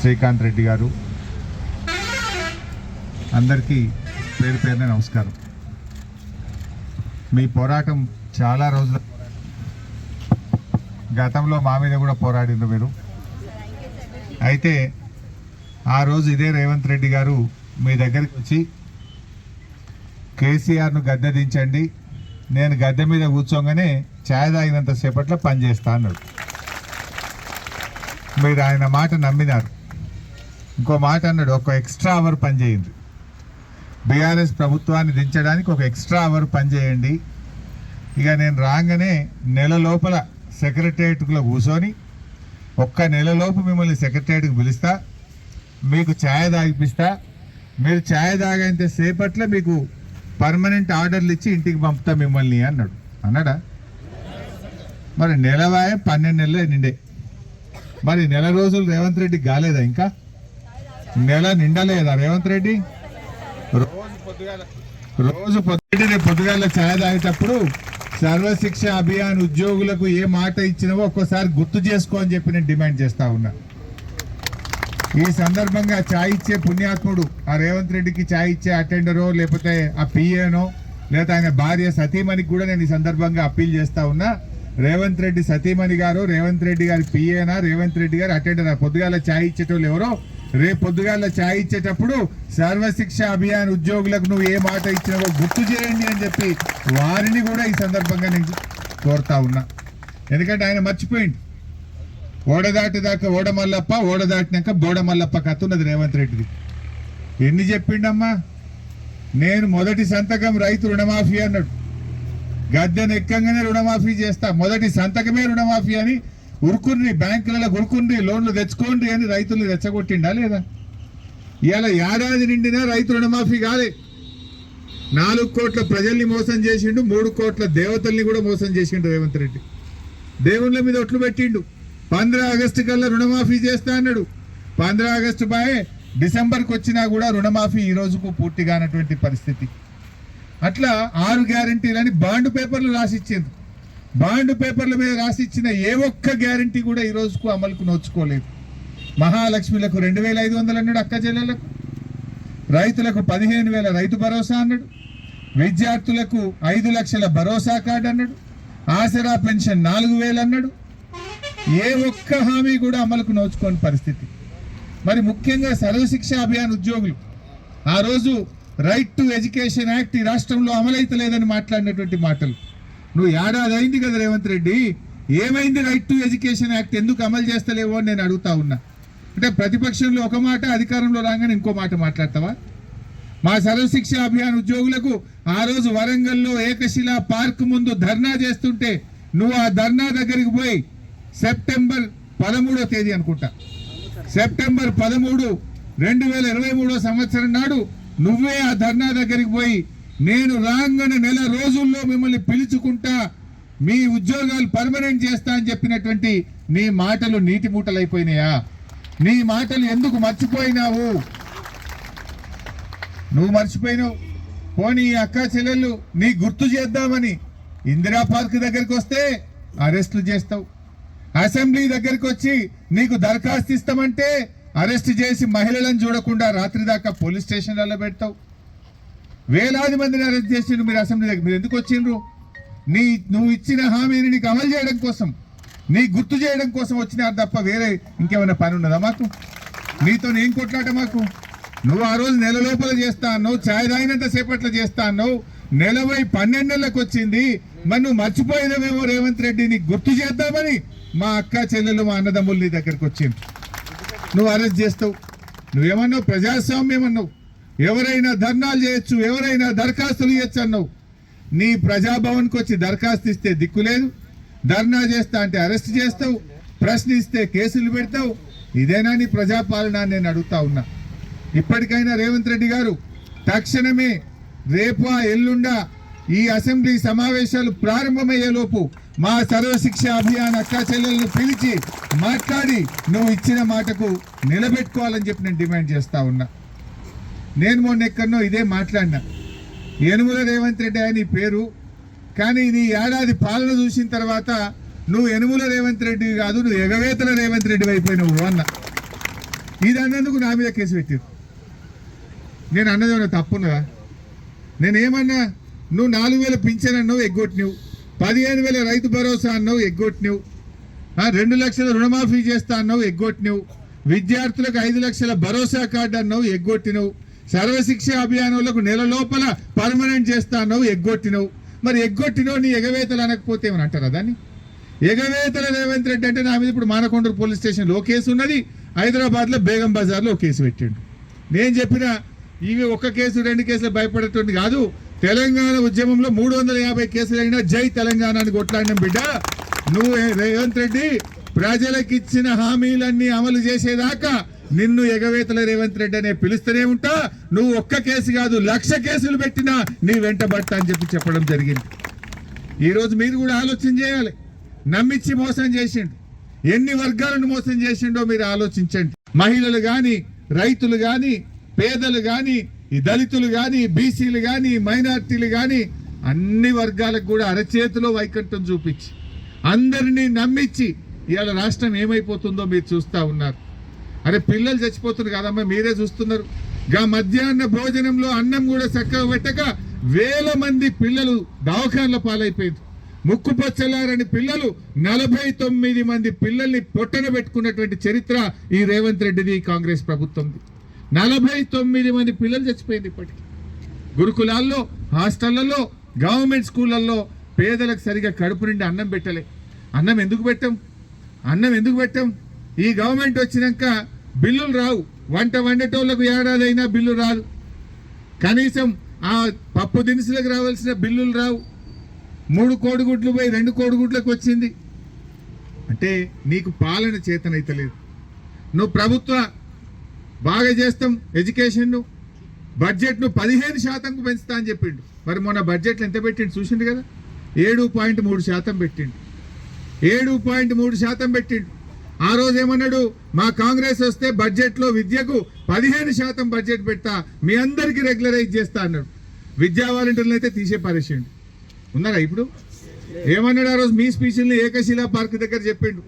శ్రీకాంత్ రెడ్డి గారు. అందరికీ పేరు పేరున నమస్కారం. మీ పోరాటం చాలా రోజుల గతంలో మా మీద కూడా పోరాడిండ్రు మీరు. అయితే ఆ రోజు ఇదే రేవంత్ రెడ్డి గారు మీ దగ్గరికి వచ్చి కేసీఆర్ను గద్దె దించండి నేను గద్దె మీద కూర్చోగానే ఛాయ్ తాగినంత పనిచేస్తా పని చేస్తా అన్నాడు. మీరు ఆయన మాట నమ్మినారు. ఇంకో మాట అన్నాడు ఒక ఎక్స్ట్రా అవర్ పని చేయండి. బీఆర్ఎస్ ప్రభుత్వాన్ని దించడానికి ఒక ఎక్స్ట్రా అవర్ పనిచేయండి ఇక నేను రాగానే నెల లోపల సెక్రటరియట్లో కూర్చొని ఒక్క నెలలోపు మిమ్మల్ని సెక్రటరియట్కి పిలుస్తా మీకు ఛాయ్ తాగిపిస్తా మీరు ఛాయ్ తాగేంత సేపట్లో మీకు పర్మనెంట్ ఆర్డర్లు ఇచ్చి ఇంటికి పంపుతా మిమ్మల్ని అన్నాడు. అన్నాడా? మరి నెలవాయ పన్నెండు నెలలే నిండే. మరి నెల రోజులు రేవంత్ రెడ్డి కాలేదా ఇంకా? నెల నిండలేదా రేవంత్ రెడ్డి? రోజు పొద్దుగాల రోజు పొద్దుటే పొద్దుగాల ఛాయ్ తాగేటప్పుడు సర్వశిక్ష అభియాన్ ఉద్యోగులకు ఏ మాట ఇచ్చినవో ఒక్కోసారి గుర్తు చేసుకో అని చెప్పి నేను డిమాండ్ చేస్తా ఉన్నా. ఈ సందర్భంగా ఛాయ్ ఇచ్చే పుణ్యాత్ముడు ఆ రేవంత్ రెడ్డికి ఛాయ్ ఇచ్చే అటెండరో లేకపోతే ఆ పిఏనో లేదా ఆయన భార్య సతీమణికి కూడా నేను ఈ సందర్భంగా అప్పీల్ చేస్తా ఉన్నా. రేవంత్ రెడ్డి సతీమణి గారు రేవంత్ రెడ్డి గారి పిఏనా రేవంత్ రెడ్డి గారు అటెండర్? పొద్దుగాల ఛాయ్ ఇచ్చేటోళ్ళు ఎవరో రేపు పొద్దుగాల ఛాయ్ ఇచ్చేటప్పుడు సర్వశిక్ష అభియాన్ ఉద్యోగులకు నువ్వు ఏ మాట ఇచ్చినావో గుర్తు చేయండి అని చెప్పి వారిని కూడా ఈ సందర్భంగా నేను కోరుతా ఉన్నా. ఎందుకంటే ఆయన మర్చిపోయింది ఓడదాటి దాకా ఓడమల్లప్ప ఓడదాటినాక బోడమల్లప్ప కత్తున్నది రేవంత్ రెడ్డిది. ఎన్ని చెప్పిండమ్మా? నేను మొదటి సంతకం రైతు రుణమాఫీ అన్నాడు. గద్దెనెక్కంగానే రుణమాఫీ చేస్తా. మొదటి సంతకమే రుణమాఫీ అని ఉరుకుని బ్యాంకులలో ఉరుకుని లోన్లు తెచ్చుకోండి అని రైతులు రెచ్చగొట్టిండా లేదా? ఇవాళ ఏడాది నిండినా రైతు రుణమాఫీ కాలే. నాలుగు కోట్ల ప్రజల్ని మోసం చేసిండు మూడు కోట్ల దేవతల్ని కూడా మోసం చేసిండు రేవంత్ రెడ్డి. దేవుళ్ళ మీద ఒట్లు పెట్టిండు. పంద్రా ఆగస్టు కల్లా రుణమాఫీ చేస్తా అన్నాడు. పంద్రా ఆగస్టు బాయే డిసెంబర్కి వచ్చినా కూడా రుణమాఫీ ఈ రోజుకు పూర్తిగానటువంటి పరిస్థితి. అట్లా ఆరు గ్యారంటీలని బాండ్ పేపర్లు రాసిచ్చింది బాండ్ పేపర్ల మీద రాసిచ్చిన ఏ ఒక్క గ్యారంటీ కూడా ఈ రోజుకు అమలుకు నోచుకోలేదు. మహాలక్ష్మిలకు రెండు వేల ఐదు వందలు అన్నాడు అక్క చెల్లెలకు రైతులకు పదిహేను వేల రైతు భరోసా అన్నాడు. విద్యార్థులకు ఐదు లక్షల భరోసా కార్డు అన్నాడు. ఆసరా పెన్షన్ నాలుగు వేలు అన్నాడు. ఏ ఒక్క హామీ కూడా అమలుకు నోచుకోని పరిస్థితి. మరి ముఖ్యంగా సర్వశిక్ష అభియాన్ ఉద్యోగులు. ఆ రోజు రైట్ టు ఎడ్యుకేషన్ యాక్ట్ ఈ రాష్ట్రంలో అమలైతలేదని మాట్లాడినటువంటి మాటలు. నువ్వు ఏడాది అయింది కదా రేవంత్ రెడ్డి. ఏమైంది రైట్ టు ఎడ్యుకేషన్ యాక్ట్ ఎందుకు అమలు చేస్తలేవో అని నేను అడుగుతా ఉన్నా. అంటే ప్రతిపక్షంలో ఒక మాట అధికారంలో రాగానే ఇంకో మాట మాట్లాడతావా? మా సర్వశిక్ష అభియాన్ ఉద్యోగులకు ఆ రోజు వరంగల్లో ఏకశిలా పార్క్ ముందు ధర్నా చేస్తుంటే నువ్వు ఆ ధర్నా దగ్గరికి పోయి సెప్టెంబర్ పదమూడో తేదీ అనుకుంటా. సెప్టెంబర్ పదమూడు రెండు వేల ఇరవై మూడో సంవత్సరం నాడు నువ్వే ఆ ధర్నా దగ్గరికి పోయి నేను రాగానే నెల రోజుల్లో మిమ్మల్ని పిలుచుకుంటా మీ ఉద్యోగాలు పర్మనెంట్ చేస్తా అని చెప్పినటువంటి నీ మాటలు నీటి మూటలైపోయినాయా నీ మాటలు ఎందుకు మర్చిపోయినావు? నువ్వు మర్చిపోయినావు. పోనీ అక్క చెల్లెళ్ళు నీ గుర్తు చేద్దామని ఇందిరా పార్క్ దగ్గరికి వస్తే అరెస్టులు చేస్తావు. అసెంబ్లీ దగ్గరికి వచ్చి నీకు దరఖాస్తు ఇస్తామంటే అరెస్ట్ చేసి మహిళలను చూడకుండా రాత్రి దాకా పోలీస్ స్టేషన్లలో పెడతావు. వేలాది మందిని అరెస్ట్ చేసిండ్రు మీరు అసెంబ్లీ దగ్గర మీరు ఎందుకు వచ్చిండ్రు? నీ నువ్వు ఇచ్చిన హామీని నీకు అమలు చేయడం కోసం నీ గుర్తు చేయడం కోసం వచ్చినారు తప్ప వేరే ఇంకేమైనా పని ఉన్నదా మాకు? నీతో ఏం కొట్లాట మాకు? నువ్వు ఆ రోజు నెల లోపల చేస్తా అన్నావు ఛాయ్ తాగినంత సేపట్లో చేస్తా అన్నావు నెలవై పన్నెండు నెలలకు వచ్చింది మరి నువ్వు మర్చిపోయినవేమో రేవంత్ రెడ్డి నీకు గుర్తు చేద్దామని మా అక్క చెల్లెలు మా అన్నదమ్ములు నీ దగ్గరకు వచ్చింది నువ్వు అరెస్ట్ చేస్తావు. నువ్వేమన్నావు? ప్రజాస్వామ్యం అన్నావు. ఎవరైనా ధర్నాలు చేయొచ్చు ఎవరైనా దరఖాస్తులు ఇవ్వచ్చు అన్నావు. నీ ప్రజాభవన్కి వచ్చి దరఖాస్తు ఇస్తే దిక్కు లేదు. ధర్నా చేస్తా అంటే అరెస్ట్ చేస్తావు ప్రశ్నిస్తే కేసులు పెడతావు. ఇదేనా నీ ప్రజాపాలన నేను అడుగుతా ఉన్నా. ఇప్పటికైనా రేవంత్ రెడ్డి గారు తక్షణమే రేపు ఎల్లుండా ఈ అసెంబ్లీ సమావేశాలు ప్రారంభమయ్యేలోపు మా సర్వశిక్ష అభియాన్ అక్క చెల్లెలను పిలిచి మాట్లాడి నువ్వు ఇచ్చిన మాటకు నిలబెట్టుకోవాలని చెప్పి నేను డిమాండ్ చేస్తా ఉన్నా. నేను మొన్న ఎక్కడనో ఇదే మాట్లాడినా. ఏనుముల రేవంత్ రెడ్డి అని పేరు కానీ నీ ఏడాది పాలన చూసిన తర్వాత నువ్వు ఎనుముల రేవంత్ రెడ్డి కాదు నువ్వు ఎగవేతల రేవంత్ రెడ్డి అయిపోయినావు అన్న. ఇది అన్నందుకు నా మీద కేసు పెట్టారు. నేను అన్నది ఏమన్నా తప్పున్నదా? నేనేమన్నా నువ్వు నాలుగు వేల పింఛన్ అన్నావు ఎగ్గొట్టినావు. పదిహేను వేల రైతు భరోసా అన్నావు ఎగ్గొట్టినావు. రెండు లక్షల రుణమాఫీ చేస్తా అన్నావు ఎగ్గొట్టినావు. విద్యార్థులకు ఐదు లక్షల భరోసా కార్డు అన్నావు ఎగ్గొట్టినావు. సర్వశిక్ష అభియానంలకు నెల లోపల పర్మనెంట్ చేస్తా అన్నావు ఎగ్గొట్టినవు. మరి ఎగ్గొట్టినవు నీ ఎగవేతలు అనకపోతే ఏమని అంటారా దాన్ని? ఎగవేతల రేవంత్ రెడ్డి అంటే నా మీద ఇప్పుడు మానకొండూరు పోలీస్ స్టేషన్లో కేసు ఉన్నది హైదరాబాద్లో బేగం బజార్లో ఒక కేసు పెట్టిండు. నేను చెప్పిన ఇవి ఒక్క కేసు రెండు కేసులు భయపడేటువంటి కాదు తెలంగాణ ఉద్యమంలో మూడు వందల యాభై కేసులు అయినా జై తెలంగాణ అని కొట్లాడిన బిడ్డ. నువ్వు రేవంత్ రెడ్డి ప్రజలకు ఇచ్చిన హామీలన్నీ అమలు చేసేదాకా నిన్ను ఎగవేతల రేవంత్ రెడ్డి అనే పిలుస్తూనే ఉంటా. నువ్వు ఒక్క కేసు కాదు లక్ష కేసులు పెట్టినా నీ వెంట పడతా అని చెప్పి చెప్పడం జరిగింది. ఈరోజు మీరు కూడా ఆలోచన చేయాలి. నమ్మిచ్చి మోసం చేసిండు. ఎన్ని వర్గాలను మోసం చేసిండో మీరు ఆలోచించండి. మహిళలు కానీ రైతులు కానీ పేదలు కానీ ఈ దళితులు కానీ బీసీలు కానీ మైనార్టీలు కానీ అన్ని వర్గాలకు కూడా అరచేతిలో వైకుంఠం చూపించి అందరినీ నమ్మించి ఇవాళ రాష్ట్రం ఏమైపోతుందో మీరు చూస్తా ఉన్నారు. అరే పిల్లలు చచ్చిపోతున్నారు కదమ్మా మీరే చూస్తున్నారు. గా మధ్యాహ్న భోజనంలో అన్నం కూడా చక్కగా పెట్టక వేల మంది పిల్లలు దవాఖాన్ల పాలైపోయింది ముక్కు పొచ్చలారని పిల్లలు నలభై తొమ్మిది మంది పిల్లల్ని పొట్టన పెట్టుకున్నటువంటి చరిత్ర ఈ రేవంత్ రెడ్డిది కాంగ్రెస్ ప్రభుత్వంది. నలభై తొమ్మిది మంది పిల్లలు చచ్చిపోయింది ఇప్పటికి. గురుకులాల్లో హాస్టళ్ళలో గవర్నమెంట్ స్కూళ్ళల్లో పేదలకు సరిగా కడుపు నిండి అన్నం పెట్టలే. అన్నం ఎందుకు పెట్టాం? అన్నం ఎందుకు పెట్టాం? ఈ గవర్నమెంట్ వచ్చినాక బిల్లులు రావు. వంట వండేటోళ్ళకు ఏడాది అయినా బిల్లు రాదు. కనీసం ఆ పప్పు దినుసులకు రావాల్సిన బిల్లులు రావు. మూడు కోడిగుడ్లు పోయి రెండు కోడిగుడ్లకు వచ్చింది. అంటే నీకు పాలన చేతనైతలేదు నువ్వు ప్రభుత్వ బాగా చేస్తాం ఎడ్యుకేషన్ను. బడ్జెట్ను పదిహేను శాతంకు పెంచుతా అని చెప్పిండు. మరి మొన్న బడ్జెట్లో ఎంత పెట్టిండు చూసిండు కదా? ఏడు పాయింట్ మూడు శాతం పెట్టిండు. ఏడు పాయింట్ మూడు శాతం పెట్టిండు. ఆ రోజు ఏమన్నాడు? మా కాంగ్రెస్ వస్తే బడ్జెట్లో విద్యకు పదిహేను శాతం బడ్జెట్ పెడతా మీ అందరికీ రెగ్యులరైజ్ చేస్తా అన్నాడు. విద్యా వాలంటీర్లు అయితే తీసే పారేసిండు ఉన్నారా ఇప్పుడు? ఏమన్నాడు ఆ రోజు? మీ స్పీచ్ని ఏకశిలా పార్క్ దగ్గర చెప్పిండు.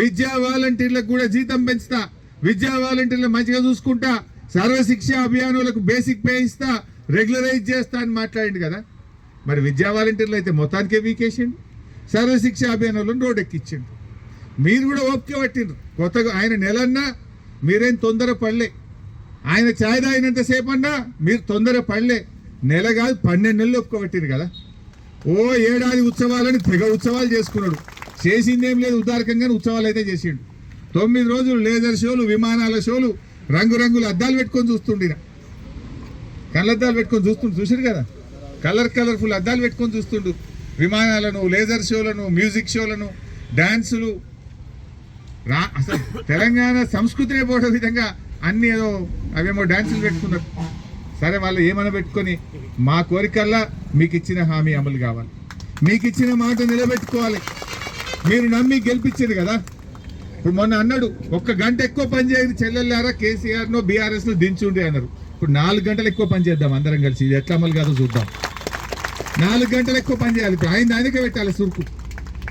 విద్యా వాలంటీర్లకు కూడా జీతం పెంచుతా విద్యా వాలంటీర్లు మంచిగా చూసుకుంటా సర్వశిక్ష అభియానులకు బేసిక్ పే ఇస్తా రెగ్యులరైజ్ చేస్తా అని మాట్లాడిండు కదా. మరి విద్యా వాలంటీర్లు అయితే మొత్తానికే వీకేసిండు. సర్వశిక్ష అభియానంలో రోడ్ ఎక్కించిండు మీరు కూడా ఓపిక పట్టిండ్రు. కొత్తగా ఆయన నెలన్నా మీరేం తొందర పడలే. ఆయన ఛాయ్ తాగినంతసేపు అన్నా మీరు తొందర పడలే. నెల కాదు పన్నెండు నెలలు ఒప్పుక పట్టిరు కదా. ఓ ఏడాది ఉత్సవాలని తెగ ఉత్సవాలు చేసుకున్నాడు. చేసిందేం లేదు ఉదారకంగానే ఉత్సవాలు అయితే చేసిండు. తొమ్మిది రోజులు లేజర్ షోలు విమానాల షోలు రంగురంగుల అద్దాలు పెట్టుకొని చూస్తుండిన కళ్ళద్దాలు పెట్టుకొని చూస్తుండు చూసారు కదా? కలర్ కలర్ఫుల్ అద్దాలు పెట్టుకొని చూస్తుండు. విమానాలను లేజర్ షోలను మ్యూజిక్ షోలను డ్యాన్సులు రా అసలు తెలంగాణ సంస్కృతినే పోయే విధంగా అన్ని ఏదో అవేమో డాన్సులు పెట్టుకున్నారు. సరే వాళ్ళు ఏమైనా పెట్టుకొని మా కోరికల్లా మీకు ఇచ్చిన హామీ అమలు కావాలి. మీకు ఇచ్చిన మాట నిలబెట్టుకోవాలి. మీరు నమ్మి గెలిపించారు కదా. ఇప్పుడు మొన్న అన్నాడు ఒక్క గంట ఎక్కువ పని చేయదు చెల్లెళ్ళారా కేసీఆర్నో నో దించుండే అన్నారు. ఇప్పుడు నాలుగు గంటలు ఎక్కువ పని చేద్దాం అందరం కలిసి. ఇది ఎట్లా అమలు కాదో చూద్దాం. నాలుగు గంటలు ఎక్కువ పని చేయాలి. ఇప్పుడు ఆయన దానికే పెట్టాలి సురుకు.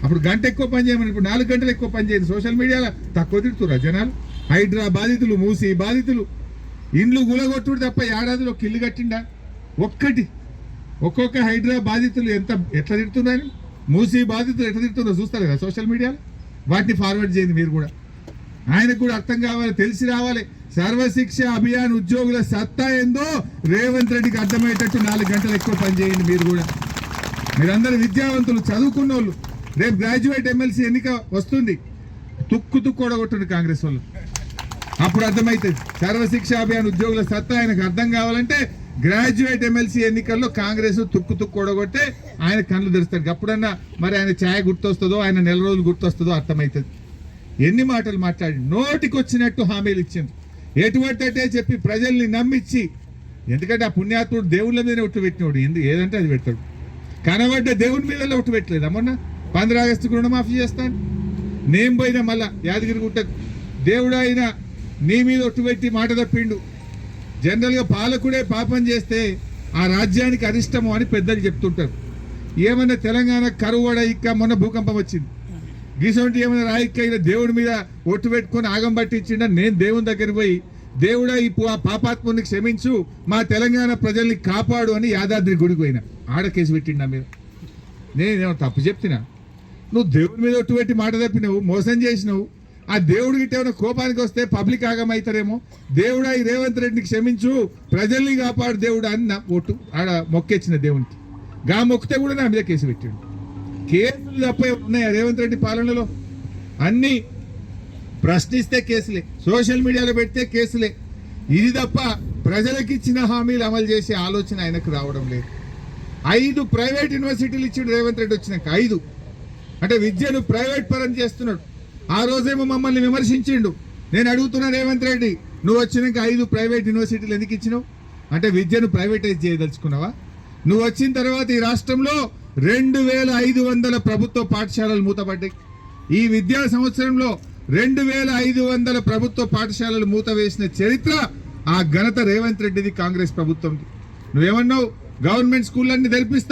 అప్పుడు గంట ఎక్కువ పని చేయమని ఇప్పుడు నాలుగు గంటలు ఎక్కువ పని చేయదు. సోషల్ మీడియాలో తక్కువ తిడుతురా జనాలు. హైడ్రా బాధితులు మూసి బాధితులు. ఇండ్లు గులగొట్టుడు తప్ప ఏడాదిలో కిల్లు కట్టిండా? ఒక్కటి. ఒక్కొక్క హైడ్రా బాధితులు ఎంత ఎట్లా తిడుతున్నారు? మూసి బాధితులు ఎట్లా తిడుతున్నారో చూస్తారు కదా సోషల్ మీడియాలో? వాటిని ఫార్వర్డ్ చేయండి మీరు కూడా. ఆయనకు కూడా అర్థం కావాలి తెలిసి రావాలి. సర్వశిక్ష అభియాన్ ఉద్యోగుల సత్తా ఏందో రేవంత్ రెడ్డికి అర్థమయ్యేటట్టు నాలుగు గంటలు ఎక్కువ పని చేయండి మీరు కూడా. మీరందరూ విద్యావంతులు చదువుకున్న వాళ్ళు రేపు గ్రాడ్యుయేట్ ఎమ్మెల్సీ ఎన్నిక వస్తుంది. తుక్కు తుక్కు ఓడగొట్టుండి కాంగ్రెస్ వాళ్ళు. అప్పుడు అర్థమవుతుంది సర్వశిక్ష అభియాన్ ఉద్యోగుల సత్తా ఆయనకు అర్థం కావాలంటే గ్రాడ్యుయేట్ ఎమ్మెల్సీ ఎన్నికల్లో కాంగ్రెస్ తుక్కు తుక్కు ఓడగొట్టే ఆయన కళ్ళు తెరుస్తాడు. అప్పుడన్నా మరి ఆయన ఛాయ గుర్తొస్తుందో ఆయన నెల రోజులు గుర్తొస్తుందో అర్థమవుతుంది ఎన్ని మాటలు మాట్లాడి నోటికి వచ్చినట్టు హామీలు ఇచ్చింది ఎటువంటి అంటే చెప్పి ప్రజల్ని నమ్మించి ఎందుకంటే ఆ పుణ్యాత్ముడు దేవుళ్ళ మీద ఒట్టు పెట్టినోడు. ఎందు ఏదంటే అది పెట్టాడు కనబడ్డ దేవుని మీద ఒట్టు పెట్టలేదు అమ్మన్నా పంద్ర ఆగస్టుకు రుణమాఫీ చేస్తాను. నేను పోయినా మళ్ళా యాదగిరి గుట్ట దేవుడు అయినా నీ మీద ఒట్టు పెట్టి మాట తప్పిండు. జనరల్గా పాలకుడే పాపం చేస్తే ఆ రాజ్యానికి అరిష్టము అని పెద్దలు చెప్తుంటారు. ఏమన్నా తెలంగాణ కరువడ ఇక్క మొన్న భూకంపం వచ్చింది. గీసొంటి ఏమైనా రాయికైనా దేవుడి మీద ఒట్టు పెట్టుకొని ఆగం పట్టించిండ? నేను దేవుని దగ్గరికి పోయి దేవుడా ఇప్పుడు ఆ పాపాత్ముని క్షమించు మా తెలంగాణ ప్రజల్ని కాపాడు అని యాదాద్రి గుడికి పోయినా. ఆడ కేసు పెట్టిండా మీరు? నేనేమో తప్పు చెప్తున్నా నువ్వు దేవుడి మీద ఒట్టు పెట్టి మాట తప్పినవు? మోసం చేసినావు? ఆ దేవుడి గిట్ట ఏమైనా కోపానికి వస్తే పబ్లిక్ ఆగమవుతారేమో దేవుడా ఈ రేవంత్ రెడ్డిని క్షమించు. ప్రజల్ని కాపాడు దేవుడా అని నా ఒట్టు ఆడ మొక్కెచ్చిన దేవునికి. గా మొక్కితే కూడా నా మీద కేసు పెట్టాడు. కేసులు తప్ప ఉన్నాయా రేవంత్ రెడ్డి పాలనలో? అన్ని ప్రశ్నిస్తే కేసులే. సోషల్ మీడియాలో పెడితే కేసులే. ఇది తప్ప ప్రజలకు ఇచ్చిన హామీలు అమలు చేసే ఆలోచన ఆయనకు రావడం లేదు. ఐదు ప్రైవేట్ యూనివర్సిటీలు ఇచ్చిండు రేవంత్ రెడ్డి వచ్చినాక ఐదు. అంటే విద్యను ప్రైవేట్ పరం చేస్తున్నాడు. ఆ రోజేమో మమ్మల్ని విమర్శించిండు. నేను అడుగుతున్నా రేవంత్ రెడ్డి నువ్వు వచ్చినాక ఐదు ప్రైవేట్ యూనివర్సిటీలు ఎందుకు ఇచ్చినావు? అంటే విద్యను ప్రైవేటైజ్ చేయదలుచుకున్నావా? నువ్వు వచ్చిన తర్వాత ఈ రాష్ట్రంలో రెండు వేల ఐదు వందల ప్రభుత్వ పాఠశాలలు మూతపడ్డాయి. ఈ విద్యా సంవత్సరంలో రెండు వేల ఐదు వందల ప్రభుత్వ పాఠశాలలు మూత వేసిన చరిత్ర ఆ ఘనత రేవంత్ రెడ్డిది కాంగ్రెస్ ప్రభుత్వంది. నువ్వేమన్నావు? గవర్నమెంట్ స్కూళ్ళన్ని తెరిపిస్తా